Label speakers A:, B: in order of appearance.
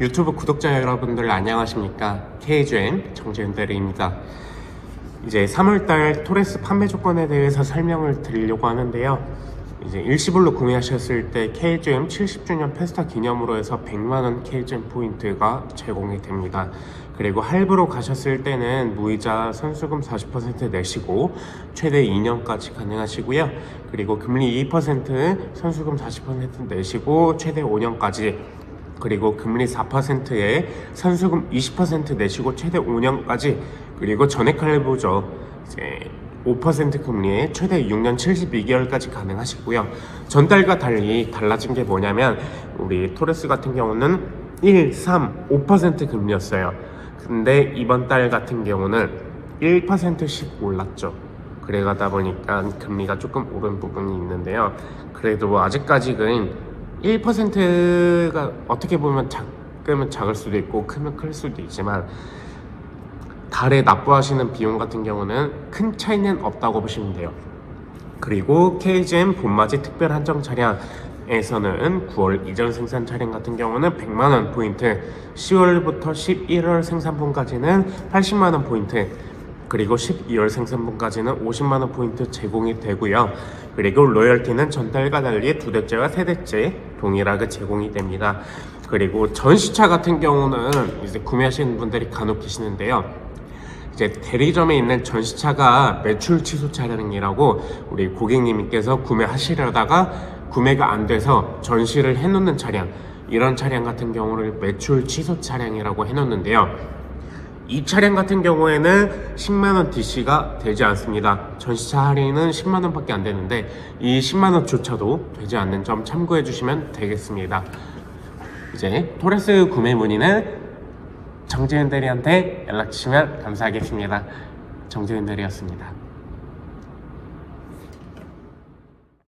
A: 유튜브 구독자 여러분들 안녕하십니까? KGM 정재윤 대리입니다. 이제 3월달 토레스 판매 조건에 대해서 설명을 드리려고 하는데요. 이제 일시불로 구매하셨을 때 KGM 70주년 페스타 기념으로 해서 100만원 KGM 포인트가 제공이 됩니다. 그리고 할부로 가셨을 때는 무이자 선수금 40% 내시고 최대 2년까지 가능하시고요. 그리고 금리 2% 선수금 40% 내시고 최대 5년까지 그리고 금리 4%에 선수금 20% 내시고 최대 5년까지 그리고 전액 할부죠. 이제 5% 금리에 최대 6년 72개월까지 가능하시고요. 전달과 달리 달라진 게 뭐냐면 우리 토레스 같은 경우는 1, 3, 5% 금리였어요. 근데 이번 달 같은 경우는 1%씩 올랐죠. 그래가다 보니까 금리가 조금 오른 부분이 있는데요. 그래도 뭐 아직까지는 1%가 어떻게 보면 작으면 작을 수도 있고 크면 클 수도 있지만 달에 납부하시는 비용 같은 경우는 큰 차이는 없다고 보시면 돼요. 그리고 KGM 봄맞이 특별 한정 차량 에서는 9월 이전 생산 차량 같은 경우는 100만원 포인트, 10월부터 11월 생산분까지는 80만원 포인트, 그리고 12월 생산분까지는 50만원 포인트 제공이 되고요. 그리고 로열티는 전달과 달리 두 대째와 세 대째 동일하게 제공이 됩니다. 그리고 전시차 같은 경우는 이제 구매하시는 분들이 간혹 계시는데요. 이제 대리점에 있는 전시차가 매출 취소 차량이라고 우리 고객님께서 구매하시려다가 구매가 안 돼서 전시를 해놓는 차량 이런 차량 같은 경우를 매출 취소 차량이라고 해놓는데요. 이 차량 같은 경우에는 10만원 DC가 되지 않습니다. 전시차 할인은 10만원밖에 안 되는데 이 10만원조차도 되지 않는 점 참고해 주시면 되겠습니다. 이제 토레스 구매 문의는 정재현 대리한테 연락 주시면 감사하겠습니다. 정재현 대리였습니다.